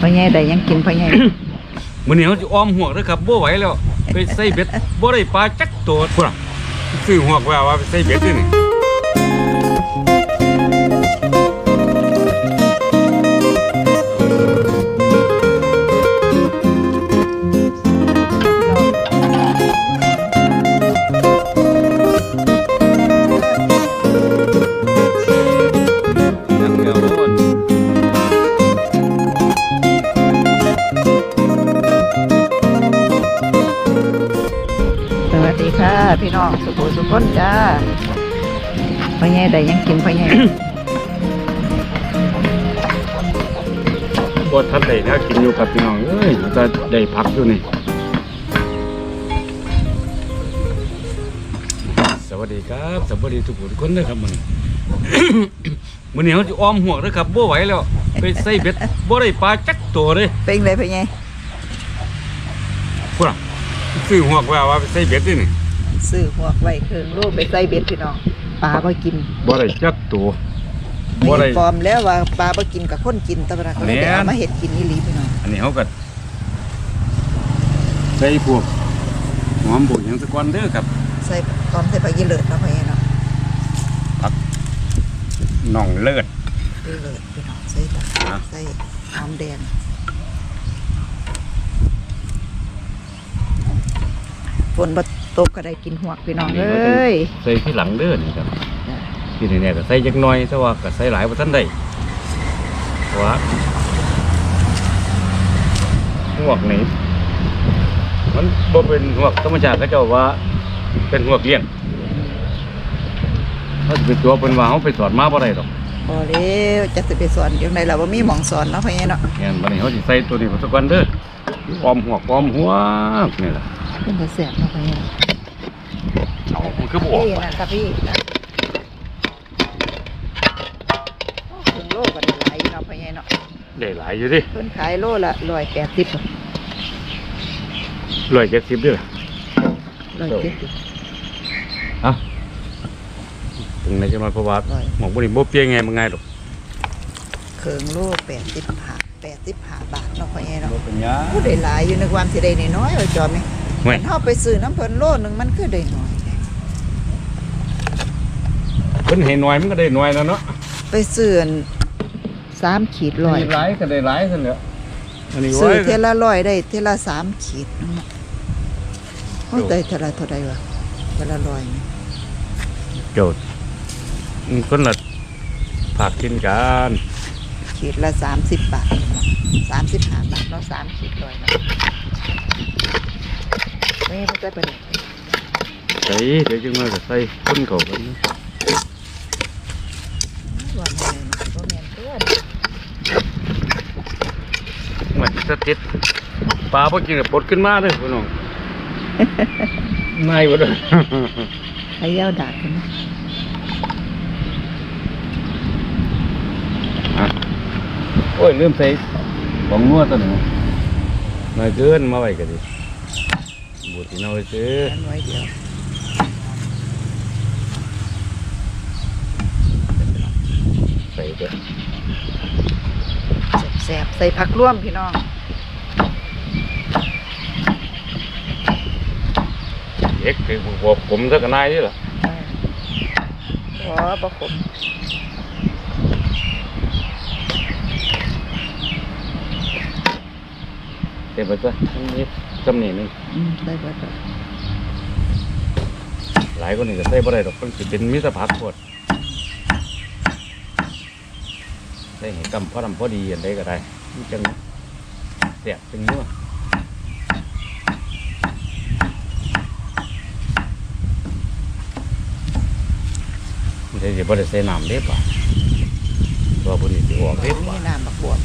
พ่อใหญ่ได้ยังกินพ่อใหญ่มื้อนี้เขาจะอ้อมหวกเด้อครับบ่ไหวแล้ว ไปใส่เบ็ดบ่ได้ปลาจักตัวพุ่นน่ะซื้อหวกไว้ว่าไปใส่เบ็ดนี่ คนจ้าพ่อใหญ่ได้หยังกินพ่อใหญ่บ่ทันได้แล้วกินอยู่กับพี่น้องเอ้ยมันจะได้พักอยู่นี่ สวัสดีครับ สวัสดีทุกผู้ทุกคนนะครับมื้อนี้มื้อนี้เขาสิอ้อมหวกเด้อครับบ่ไหวแล้ว ไปใส่เบ็ดบ่ได้ปลาจักตัวเลยเป็นไรพ่อใหญ่พุ่นน่ะซื้อหวกไว้ว่าไปใส่เบ็ดนี่นี่ ซื้อหวกไว้เครื่องโลไปใส่เบ็ดพี่น้องปลาบ่กินบ่ได้จักตัวบ่ได้มีฟอร์มแล้วว่าปลาบ่กินกับคนกินแตะบะก็เลยแม่นได้เอามาเฮ็ดกินอีหลีพี่น้องอันนี้เขาก็ใส่พวกหอมบวกหยังสักวันเด้อครับใส่ตอมใส่ผักยีเลิศเนาะพ่อใหญ่เนาะน่องเลิศ ยีเลิศพี่น้องใส่ตะอะ ใส่หอมแดงฝนบ่ ตกก็ได้กินหวกพี่น้องเอ้ยใส่ที่หลังเด้อนี่ครับที่นี่เนี่ยก็ใส่จักหน่อยแต่ว่าก็ใส่หลายบ่ทันได้เพราะว่าหวกนี่มันบ่เป็นหวกธรรมชาติเขาเจ้าว่า เป็นหวกเลี้ยงถ้าสิเป็นตัวเป็นว่าเขาไปสอนมาบ่ได้ดอกพอแล้วจะสิไปสอนยังไงล่ะว่ามีหมองสอนเนาะพ่อใหญ่เนาะงั้นวันนี้เขาสิใส่ตัวนี้มาสักวันเด้อออมหัวออมหัวนี่ล่ะเป็นแต่แสบเนาะพ่อใหญ่เนาะเอา มันคือบ่ออกพี่ว่ะนะครับพี่นะโอ้ถึงโลกันหลายอยู่เนาะพ่อใหญ่เนาะได้หลายอยู่ดิเพิ่นขายโลละร้อยแปดสิบร้อยเจ็ดสิบเด้อร้อยเจ็ดสิบอะถึงในจังหวัดเพราะว่าร้อยหมองบ่ได้บ่เปียงไงมันง่ายดอกเคิงโลแปดสิบห้าแปดสิบห้าบาทเนาะพ่อใหญ่เนาะบ่เป็นหยังผู้ได้หลายอยู่ในความสิได้น้อยๆเอาจอมไหมห่วยเฮาไปซื้อน้ำเพิ่นโลหนึงมันคือได้น้อยแท้ เพิ่นให้น้อยมันก็ได้น้อยแล้วเนาะไปซื้ออันสามขีดร้อยมีหลายก็ได้หลายซั่นแหละอันนี้ซื้อไว้เทยละร้อยได้เทยละสามขีดนั่นน่ะโอ้ยได้เท่าไรเท่าไรวะเทยละร้อยนี่โจทย์อืมคนละฝากกินกันขีดละสามสิบบาทสามสิบห้าบาทเนาะสามขีดร้อยเนาะไม่ไม่ได้ประเด็น ใส่เดี๋ยวจังมาก็ใส่คนเขากัน ว่าแม่นบ่แม่นเพื่อน มันส ติดปลาบ่กินก็ปลดขึ้นมาเด้อพี่น้องนายบ่เด้อไอ้ยาวดาดกันนะโอ้ยลืมใส่ของนัวตัวหนึ่งมาเกินมาไว้ก็ดิบูดที่น้อยซื้ออันไว้เดียวใส่เด้อแสบๆใส่ผักร่วมพี่น้อง เอ็กคือบอกผมสักนายนี่ล่ะอ๋อประคมเต็มไปซะนี่จำนี่หนึงอืมได้เบิดแล้วหลายคนนี่ก็ใส่บ่ได้ดอกมันสิเป็นมิตรภาพโคตรใส่ให้กำพอดำพอดีอันใดก็ได้มันจังแซ่บจังนัว มันจะสิบ่ได้ใส่น้ำเด้ป่ะเพราะว่าพุ่นนี่สิออกเด้มีป่ะน้ำบักบวบ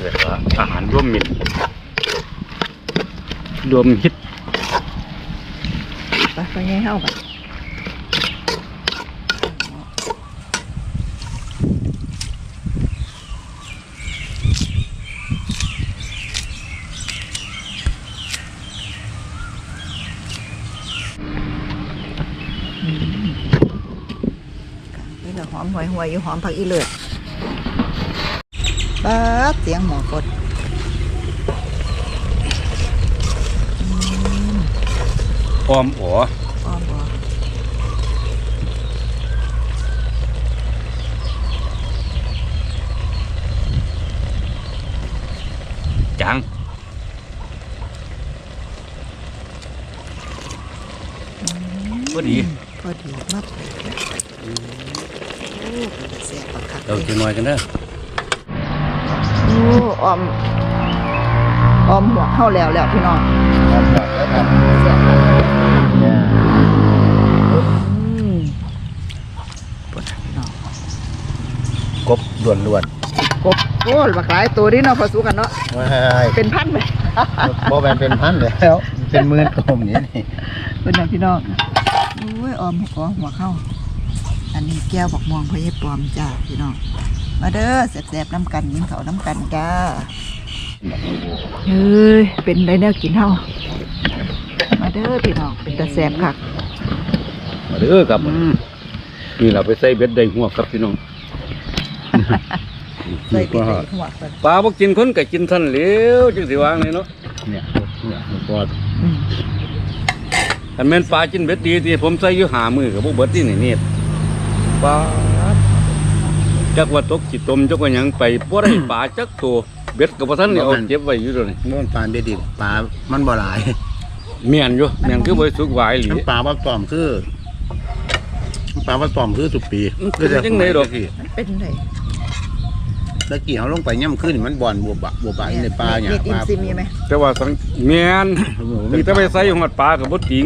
เรียกว่าอาหารร่วมมิตรรวมฮิตไปไปให้เฮากัน นี่ก็หอมหวยหวยๆอยู่หอมผักอีเลิศป๊าดเสียงหมอกดออมอ๋ออ้อมบ่จังพอดีพอดีมากเลยโอ้เป็นเสียงปักคัก เราจะน้อยกันเด้อโอ้ออมออมหมวกเข้าแล้วแล้วพี่น้องครับครับแล้วครับเสียงปักคักเนี่ยอืมปวดพี่น้องกบด่วนด่วนกบโอ้บักหลายตัวนี่เนาะพอสู้กันเนาะๆว้ายเป็นพันไหมโบแมนเป็นพันแล้ว เป็นหมื่นกลมอย่างนี้เป็นอย่างพี่น้องโอ้ยออมหัวหัวเข้า อันนี้แก้วบอกมองพยายปลอมจ้าพี่น้อง มาเด้อแสบๆน้ำกันกินเขาวน้ำกันจ้าเฮ้ย เป็นได้แนวกินเฮามาเด้อพี่น้องเป็นตาแสบคักมาเด้อครับนี่เราไปใส่เบ็ดได้หัวครับพี่น้องใส่ไปใส่หัวกันปลาบ่กินคนก็กินท่านเหลวจังสิวางเลยเนาะเนี่ยเนี่ยพออืมคันแม่นปลากินเบ็ดดีที่ผมใส่อยู่หามือกับบ่เบิดที่นี่นี่ ปลาจักว่าตกจิตตมจักว่าหยังไปบ่ได้ปลาจักตัวเบ็ดก็บ่ทันได้เอาเก็บไว้อยู่ตัวนี้มันปลาเบ็ดดิปลามันบ่หลายเมียนอยู่เมียนคือบ่ได้สุกหวายหลีมันปลาว่าตอมคือมันปลาว่าตอมคือสุปีมันเป็นจังได๋ดอก มันเป็นไงตะกี้เขาลงไปย่ำขึ้นมันบ่อนบวบะบวบะอยู่ในปลาเนี่ยเม็ดอิปนลาซีมีไหมแต่ว่าสังเมียน มีแต่ไปใส่หอดปลากับบ่ติง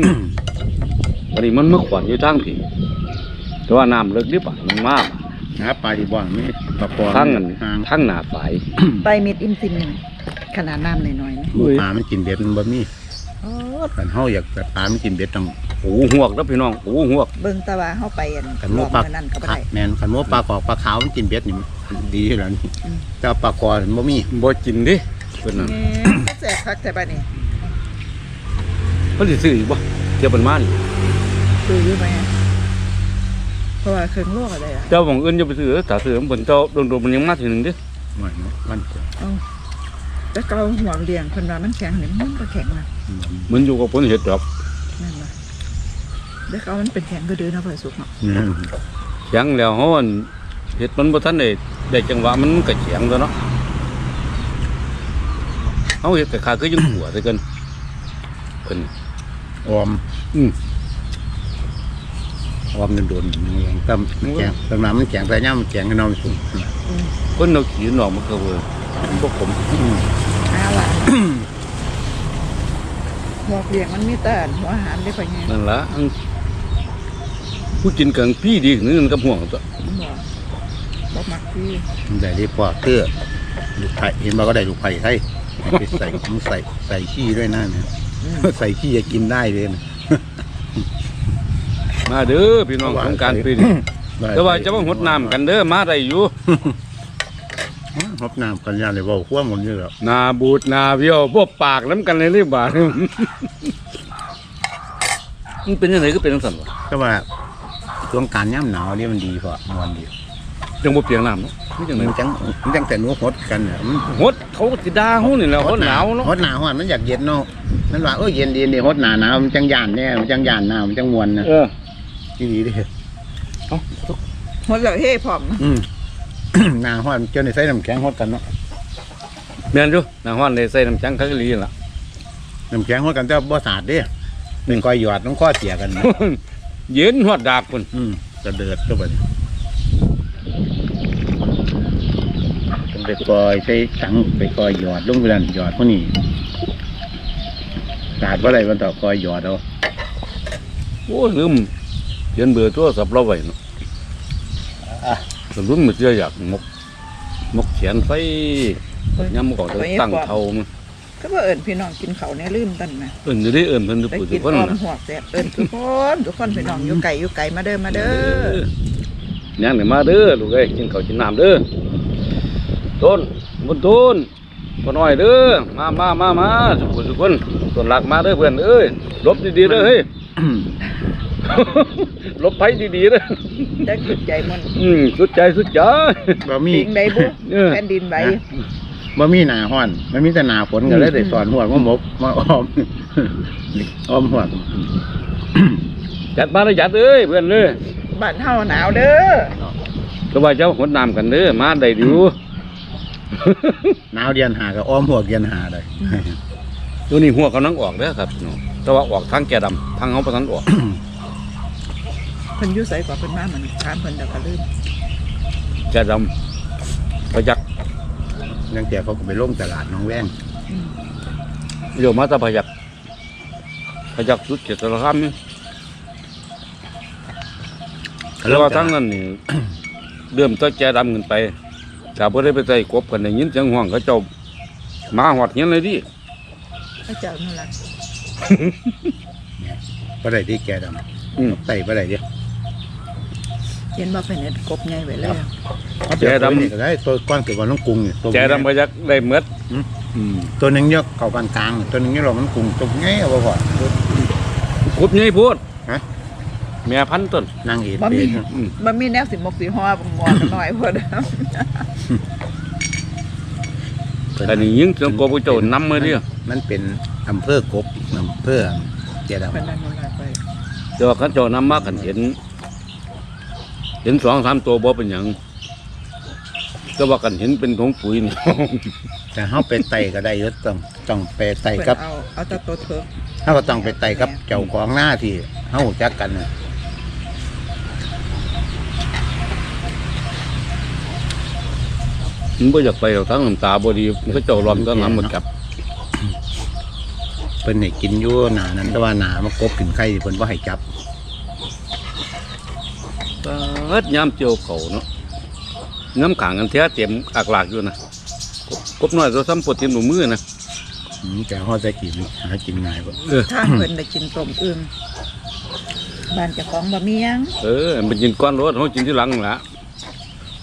วันนี้มันมาขวัญอยู่ทางพี่แต่ว่าน้ำเลิกดิบอะมันมากหาปลาดีบ่อนไม่ปลาปอนทั้งนั้นทางทั้งหน้าฝาย ไปเม็ดอินซีมีขนาดน้ำหน่อยๆนะหมูปลามันกินเบ็ดมันบ่มีโอ้กันเฮาอยากแต่ปลามันกินเบ็ดต้องโอ้หวกแล้วพี่น้องโอ้หวกเบิ่งตะวาเข้าไปอันกันรหมูอบปลาเมื่อนั้นก็บ่ได้แม่นกันหมูปลากอกปลาขาวมันกินเบ็ดนี่มันดีอยู่แล้วนี่อืมแต่ว่าปลากอมันบ่มีบ่กินดิเพิ่นน่ะแหมแสบคักแต่บ้านี้เพิ่นสิซื้ออีกบ่เที่ยวเพิ่นมานี่ดูอยู่ไหม เพราะว่าเครื่องโลกอะไรอะเจ้าของอื่นจะไปซื้อถ้าซื้อเพิ่นเจ้าโดนๆมันยังมาทีหนึงดิหน่อยเนาะมันจะเอาแต่เกาหัวเรียงเพิ่นว่ามันแข็งนี่มันก็แข็งนะมันอยู่กับผลเฮ็ดดอกนั่นล่ะแต่เกามันเป็นแข็งก็ดื้อนะเพื่อสุกเนาะอืมแข็งแล้วเฮาอันเฮ็ดมันบ่ทันได้ได้จังหวะมันก็แข็งตัวเนาะเฮาเฮ็ดก็ขาคือยังหัวซะเกินเพิ่นออมอืม ออมโดนๆมันแข็งตำมันแข็งตำน้ำมันแข็งแต่ย่ามันแข็งให้น้องสูงคนเอาขี้หนอกมันก็เว้ยพวกผมอืมเอาล่ะหัวเรียงมันมีแต่หัวอาหารได้ไปไงนั่นละผู้กินกังพี่ดีนึงกับห่วงตัวบ่บ่มักที่ได้ที่ปอเตื้อลูกไผ่เห็นบ่ก็ได้ลูกไผ่ไทยเอาไปใส่ใส่ใส่ขี้ด้วยนะเนี่ยใส่ขี้จะกินได้เลยนะ มาเด้อพี่น้องสงกรารปีนี้แต่ว่าจะมาหดน้ำกันเด้อมาได้อยู่ หดน้ำกันยาเลยเว่าขั้วหมดอยู่แล้วหนาบูดหนาเบี้ยวพวกปากน้ำกันเลยรีบบาด มันเป็นยังไงก็เป็นจังซั่นวะก็ว่าช่วงการย่ำหนาวนี่มันดีกว่ามันดีจังบ่เปียงน้ำเนาะนี่จังไดมันจังมันจังแต่หนูหดกันเนี่ยมันหดเขาสิด่าเฮานี่แหล้วเขาหนาวเนาะหดหนาวอะมันอยากเย็นเนาะมันว่าเออเย็นดีนี่หดหนาหนาวมันจังยานเนี่ยมันจังยานหนาวมันจังมวนนะ เออ ที่ดีเดิหมดแล้วเฮ้พร้อมอืม หนาหดเจ้าในใส่น้ำแข็งหดกันเนาะแม่นอยู่หน้าฮ้อนได้ใส่น้ำจังคักอีหลีนั่นล่ะ น้ำแข็งหดกันแต่บ่สาดเด้เป็นก้อยหยอดน้องข้อเสียกันนะ เย็นฮอดดากพุ่นอืมกระเดือดก็ไปไปกอยใส่สังไปกอยหยอดลงไปนั่นหยอดพวกนี้สาดว่าอะไรมันต่อกอยหยอดเอา โอ้ยลืม เขียนเบอร์โทรศัพท์เราไว้เนาะสมรุ่นมันจะอยากมกมกเขียนไฟย้ำมกออกจะตั้งเท่ามันก็ว่าเอิญพี่น้องกินเขาวเนี่ยลืมตันนะเอิ้นจะได้เอิ้นเพิ่นทุกได้ผู้กิทุนกคนออมนะหัวแสบเอิญทุกคนทุกคนพี่น้องอยู่ไก่อยู่ไก่มาเด้อมาเด้อย่างนี่มาเด้อลูกเอ้ยกินข้าวกินน้ำเด้อต้นบนต้นบ่น้อยเด้อมามามามาทุกผู้ทุกคนต้นหลักมาเด้อเพื่อนเอ้ยหลบดีๆเด้อเฮ้ย ลบภัยดีๆนะจักจุดใจมันอืมสุดใจสุดใจบ่มีปิงใดบุเออแผ่นดินไหวนะบ่มีหนาห้อนมันมีแต่หนาฝนก็เลยได้สอนหัวมาหมกมาออมออมหัวจัดมาเลยจัดเอ้ยเพื่อนเลยบ้านเฮาหนาวเด้อสบายเจ้าหดน้ำกันเด้อมาได้ดูหนาวเดือนหาก็อ้อมหัวเดือนหาเลยตัวนี้หัวกำลังออกเด้อครับพี่น้องแต่ว่าออกทางแก่ดำทางเขาประทันออก เพิ่นอยู่ไสกว่าเพิ่นมาเหมือนถามเพิ่นเดี๋ยวก็ลืมแก่ดำประยักยังแกเขาก็ไปลงตลาดหน้องแว้งอืมเดี๋ยวมาแตะประยักประยักสุดเจ็ดสารคามนี่แล้วว่าทั้งนั้นนี่ เริ่มต้นแก่ดำกันไปกาบ่ได้ไปใส่กบกันได้ยินเสียงห่วงเขาเจ้ามาหอดเงี้ยเลยดิพระเจ้านั่นล่ะ บ่ได้ที่แกดอืมำไต่บ่ได้เดิ เห็นบ่เพิ่นเฮ็ดกบใหญ่ไว้เลยเอาแกดำนี่ก็ได้ตัวก้อนเกิดวันน้องกรุงนี่ตัวแก่ดำประยักได้เมดอืมอืมตัวหนึงยกเข้าปานกลาง ตัวหนึงยกเรามันกรุงตัวไงเอาบ่พอกบใหญ่โพูดฮะแม่พันต้นนางเอกบ่เป็มีนอืมบ่มีแนวสิมกสิฮอหมอกันหน่อยพุ่นอันนี้ยิงเสียงกบเขาเจ้านำมาเดียวมันเป็นอำเภอกบอำเภอแกดำเพิ่นนั่นล่ะไปแต่ว่าเขาเจ้านำมากันเห็น เห็นสองสามตัวบ่เป็นหยังแต่ว่ากันเห็นเป็นถุงปุ๋ยนี่ แต่เฮาไปไต่ก็ได้อยศต้องต้องไปไต่เพิ่นกับเอาเอาแต่ตัวเถิกเฮาก็ต้องไปไต่กับเจ้าของหน้าที่เฮารู้จักกันน่ะมันบ่อยากไปหรอกทั้งน้ำตาบ่ดีเขาเจ้าร้อนก็น้ำมันกลับเพิ่นให้กินอยู่หนานั้นแต่ว่าหนามันกบกินไข่เพิ่นบ่ให้จับ เฮ็ดยามเจียวเขาเนาะน้ำขังกันแท้เต็มอักหลากอยู่นะกบกบน้อยตัวซ้ำปวดเต็มหนูมือนะอืมแต่เฮาจะกินหากินง่ายบ่เออถ้าเพิ่นได้กินต้มอึ่งบ้านเจ้าของบ่มีหยังเออมันกินก้อนรถเขากินที่หลังนั่นละ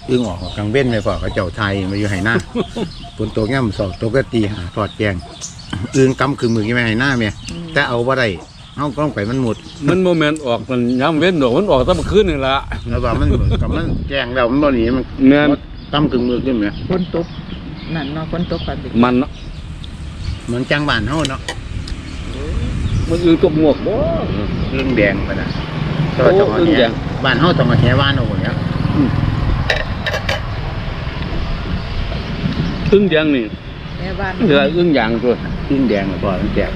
อึ้งออกกลางเว้นไปพอเขาเจ้าไทยมาอยู่ให้หน้าฝนตกย่ำสอบตกก็ตีหาทอดแกงอึ้งกำคือมือกี่แม่ให้หน้าแม่อืมแต่เอาบ่ได้ เฮาก็ต้องไปมันหมดมันโมเมนต์ออกมันยามเว้นดอกมันออกตั้งคืนนี่ละแล้วว่ามันกับมันแกงแล้วมันบ่หนีมันแม่นกำคือมือขึ้นแม่ฝนตกนั่นเนาะฝนตกกันดิมันเนาะเหมือนจังบ้านเฮาเนาะมันอึงตกหมวกบ่อึ้งแดงไปนะโอ้อึ้งแดงบ้านเฮาต้องมาแห่บ้านเอาหมดแล้วอึ้งแดงนี่แม่บ้านเหลืออึ้งยางตัวอึ้งแดงก็พอมันแซ่บ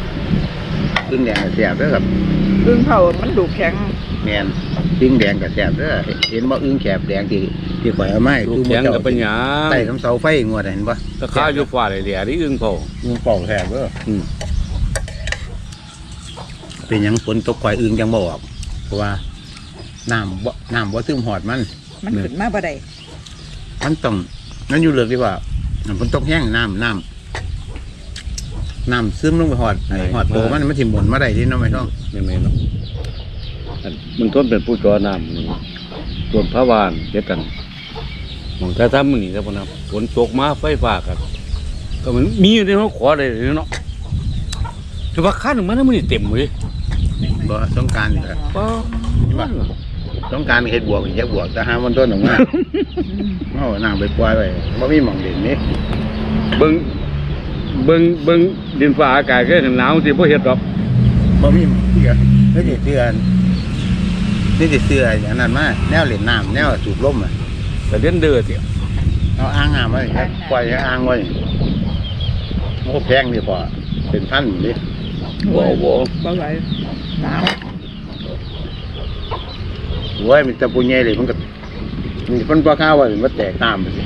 อึ้งแดงก็แซ่บเด้อครับอึ่งเผามันดุแข็งแม่นอึ้งแดงก็แซ่บเด้อเห็นบ่อึ้งแคบแดงที่ที่ข่อยเอามาให้ลูกตู้แข็งกับปัญญาใต้คำเสาไฟงวดเห็นปะตะข้าอยู่ฝ่าเลยเดี๋ยวนี่อึ้งเผาอึ้งเป่าแทบเด้ออืมเป็นหยังฝนตกข่อยอึ้งจังบ่ออกเพราะว่าน้ำบ่น้ำบ่ซึมหอดมัน มันขึ้นมาบ่ได้มันต้องนั่นอยู่เลือกดีว่าน้ำฝนตกแห้งน้ำน้ำ น้ำซึมลงไปหอดไอ้หอดโตมันมันสิหมุนมาได้ที่น้องไม่ต้องไม่ไม่เนาะอันมันทนเป็นผู้จอน้ำนี่ส่วนพระวานเฮ็ดกันมองถ้าทำมันนี่ครับพ่อนะฝนตกมาไฟฟ้ากันก็มันมีอยู่ในห้องขอเลยเนาะแต่ว่าคันมันมันนี่เต็มเลยบ่ต้องการนี่แหละป้าต้องการเฮ็ดบวกอีกแค่บวกแต่หามันต้นออกมาอืมเอาน้ำไปปล่อยไว้บ่มีหม่องเด่นนี่เบิ่ง เบิ่งเบิ่งดินฟ้าอากาศก็เห็นหนาวสิบ่เฮ็ดดอกบ่มีหม่องเสื้อนี่สิเสื้อนี่สิเสื้ออันนั้นมาแนวเล่นน้ำแนวสูบลมอะแต่เล่นเด้อสิเอาอ่างน้ำไว้ครับปล่อยให้อ่างไว้มันก็แพงนี่พอเป็นพันนี่บ่บ่บ่ไหวหนาวโว้ยมันจะปุญใหญ่เลยมันก็มันมันปลาข้าวไว้มันแตกตามไปสิ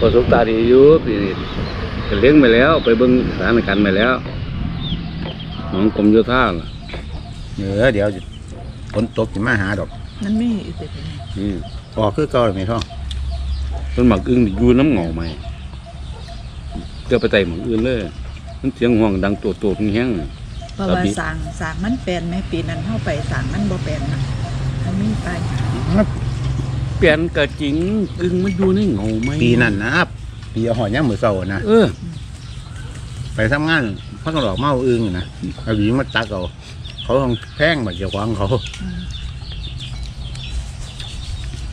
ประสบการณ์ดีอยู่ปีนี้ ก็เลี้ยงไปแล้ว ไปเบิ่งสถานการณ์ไปแล้วของกรมโยธาน่ะเออเดี๋ยวจะฝนตกจะมาหาดอกมันมีอีกสิอืมออกคือเก่าเลยไหมท่องมันหมักอึ้งนี่อยู่น้ำเหงาใหม่เกือไปไต่หมักอื่นเลยมันเสียงห่วงดังตัวตัวๆแห้งๆเพราะว่าสร้างสร้างมันแปลนไหมปีนั้นเฮาไปสร้างมันบ่แปลนนะมันมีไปเปลี่ยนก็จริงอึ้งมันอยู่ในเหงาไหมปีนั้นนะครับ ปีเอาหอยย่างมือเศร้านะเออ ไปทำงานพักกระดอกเมาอึ้งนะเอาหวีมาตักเอาเขาของแพงแบบเจ้าของเขา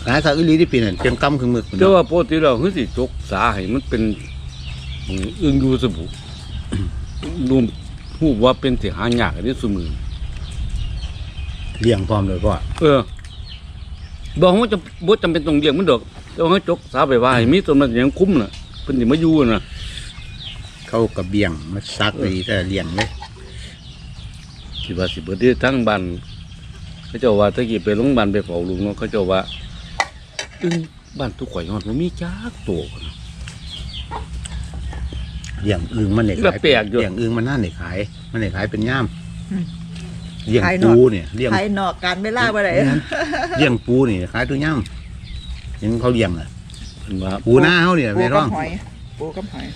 หลายสาวอีหลีที่ปีนั่นเพียงกำคือมึกแต่ว่าปกติเราคือสิจกสาให้มันเป็นอึ้งอยู่สบู่ดูฮู้ว่าเป็นสิหายากอันนี้ซุมือเลี้ยงพร้อมเลยพ่อเออบอกว่าจะบ่จำเป็นต้องเลี้ยงมันดอกแต่ว่าจกสาไปว่าให้มีตัวมันยังคุ้มน่ะ เพิ่นสิมาอยู่น่ะเขากระเบียงมาซักไปแต่เลี้ยงเลยคิดว่าสิเบิดที่ทั้งบ้านเขาเจ้าว่าตะกี้ไปโรงพยาบาลไปเฝ้าลุงเนาะเขาเจ้าว่าอึ้งบ้านทุกข่อยฮอดบ่มีจักตัวพุ่นน่ะเลี้ยงอึงมันเนี่ยแล้วขายแปลกอยู่เลี้ยงอึงมันน่าเนี่ยขาย มันเนี่ยขายเป็นย่ามอืมเลี้ยงขายนอกปูเนี่ยเลี้ยงภายนอกการเวลาบ่ได้ เลี้ยงปูนี่ขายตัวย่ามเห็นเขาเลี้ยงอะเพิ่น ว่าปูหน้าเขาเนี่ยปูไม่กัร้บองหอยปูกับหอย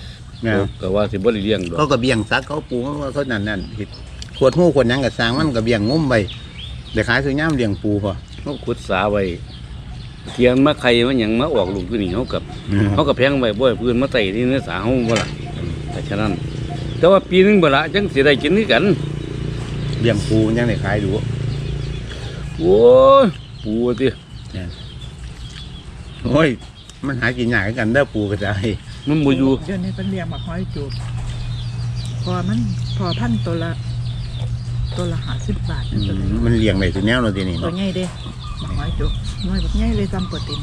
เนี่ยก็ว่าสิบ่ได้เลี้ยงดอกเขากระเบียงซักเขาปูเขาเขานั่นนั่นเฮ็ดขวดหูขวดหยังกับสร้างมันกระเบียงงุ้มไปเดี๋ยวขายตัวย่ามเลี้ยงปูพอเขาขุดสาไว้เทียนมาไข่มาหยังมาออกลูกอยู่นี่เขากับเขากับแพงไว้บ่ให้พื้นมาไต่ที่เนื้อสาเฮาบ่ล่ะแต่ฉะนั้น แต่ว่าปีหนึงบ่ละจังสิได้กินคือกันเลี้ยงปูยังได้ขายดูโอ้ยปูติโอ้ย มันหากินยากกันเด้อปูกระจายมันบ่อยู่เดี๋ยวนี้เป็นเลี้ยงบักหอยจูบพอมันพอพันตัวละตัวละห้าสิบบาทอืนะตัวมนี้มันเลี้ยงได้ตัวแนวเราทีนี้ตัวเนาะใหญ่เด้บักหอยจูบน้อยบักใหญ่เลยจำโปรตีน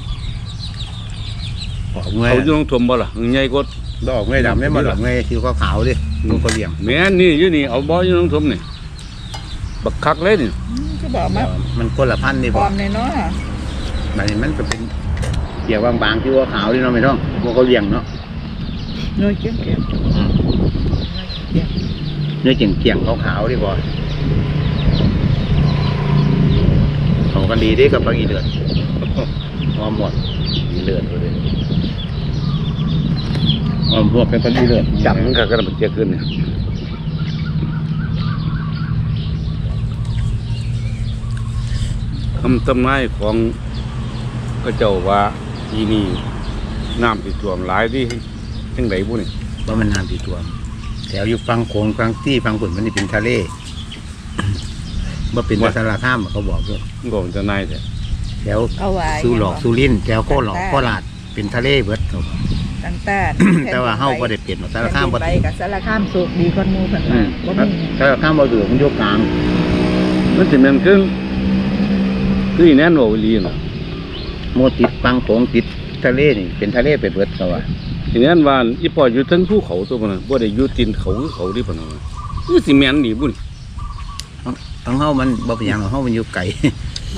ออกเงยเขาอยู่ลงทมบ่ล่ะใหญ่กว่า ดอกเงยดำได้มาดอกเงยคิ้วขาวๆดิมันก็เลี้ยงแม่นนี่อยู่นี่เอาบ่อยู่ลงทมนี่บักคักเลยนี่อืมก็บอกมามันคนละพันธุ์นี่ปบ่ลอมในเนาะแบบนี้มันก็เป็น เกี่ยวบางๆที่ว่าขาวดิเนาะไม่ต้องพวกเขาเลี้ยงเนาะเนื้อเกี้ยมเกี้ยมอืมเกี้ยมเนื้อเกี่ยงๆขาวๆดิบ่เขากันดีเดิกับปลากีเดือดหอมหมดมีเลือดเลยหอมพวกเป็นปลากีเดือดจับมันก็กระมันเจียขึ้นเนี่ยคำตำนายของพระเจ้าว่า ที่นี่น้ำติดท่วมหลายที่จังไดบุนี่ว่ามันน้ำที่ตัวมแถวอยู่ฟังโขงฟังที่ฟังฝุ่นมันนี่เป็นทะเลว่าเป็นวัฒนธรรมเขาบอกด้วยมันก็จะนายแต่แถวเอาไว้สุหลอกสุรินทร์แถวโคหลอกโคราชเป็นทะเลเบิดเขาบอกตั้งแต่แต่ว่าเฮาบ่ได้เปลี่ยนวัฒนธรรมบ่ไปกับสารคามสุกดีกว่าหมูเพิ่นว่าบ่มีถ้าข้ามบ่ถือมันอยกกลางมันสิแม่นคือคืออีแน่นโอลีน่ะ โมติดฟังโขงติดทะเลนี่เป็นทะเลไปเบิดเขาว่าอีแน่นว่าอีปออยู่เทั้งภูเขาตัวมันน่ะบ่ได้อยู่ตีนเขาคือเขาดิปะเนาะคือสิแม่นนี่บุนี่ของเฮามันบ่เป็นหยังหรอกเฮามันอยู่ไกล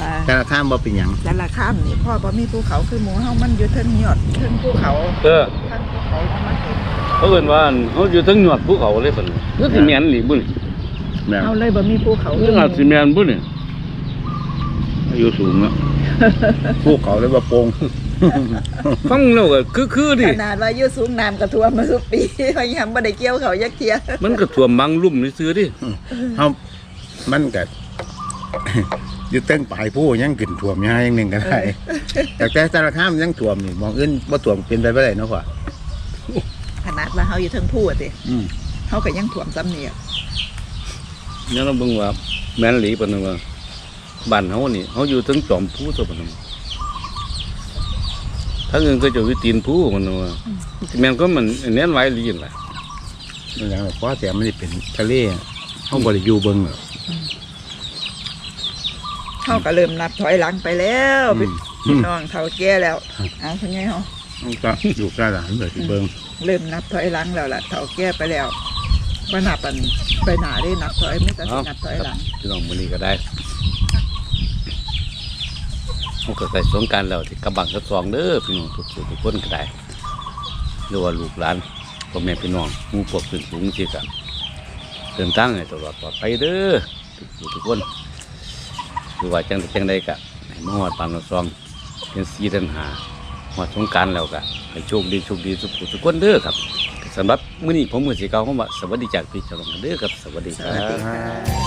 ว่าแต่ละข้ามบ่เป็นหยังสารคามนี่พ่อบ่มีภูเขาคือหมูเฮามันอยู่เทิงยอดเทิงภูเขาเออทางภูเขาธรรมชาติเขาเอิ้นว่าเขาอยู่เทั้งยอดภูเขาเลยปะเนาะคือสิแม่นนี่บุนี่แม่นเฮาเลยบ่มีภูเขาคืออาจสิแม่นบุนี่อายุสูงแล้ว ภูเขาเลยว่าโป่งฟังแล้วก็คือคือดิขนาดว่าอยู่สูงน้ำก็ท่วมมาทุกปีพยายามบ่ได้เกี่ยวเขายักเทียมันก็ท่วมบางลุ่มซื่อๆดิเฮามันก็อยู่เต้งปลายผู้ยังขึ้นท่วมยังยังหนึงก็ได้แต่แต่สารคามยังท่วมนี่มองอื่นบ่ท่วมเป็นไปบ่ได้เนาะพ่อขนาดว่าเฮาอยู่เทิงภูอะติอืมเฮาก็ยังท่วมซ้ำนี่อะเนี่ยเราเบิ่งว่าแม่นหลีปะเนาะว่า บ้านเฮานี่เฮาอยู่เทั้งจอมภูตัวปะเนาะทั้งอื่นก็จะอยู่ตีนภูมันเนาะว่าสิแม่นก็มันแน่นไว้ลีนล่ะมันอย่างเพราะแต่มันสิเป็นทะเลเฮาบ่ได้อยู่เบิ่งหรอกเฮาก็เริ่มนับถอยหลังไปแล้วอืมพี่น้องเฒ่าแก่แล้วเอาเพิ่นไงเฮามันก็อยู่ใกล้หลานเลยสิเบิ่งเริ่มนับถอยหลังแล้วล่ะเฒ่าแก่ไปแล้วบ่นับอันไปหน้าได้นับถอยมีแต่สินับถอยหลังพี่น้องมื้อนี้ก็ได้ เฮาก็ใกล้สงกรารแล้วที่กระบังกระซองเด้อพี่น้องทุกๆทุกคนก็ได้หรือว่าลูกหลานพ่อแม่พี่น้องมู่พวกขึ้นสูงสิกันเดินทางให้ตลอดปลอดภัยเด้อทุกๆทุกคนหรือว่าจังจังใดก็ให้มาฮอดปานกระซองเป็นสีเดือนหาฮอดสงกรารแล้วก็ให้โชคดีโชคดีทุกผู้ทุกคนเด้อครับสำหรับมื้อนี้ผมมือสีเก่าผมว่าสวัสดีจากพี่เจ้าของเด้อครับ สวัสดีครับ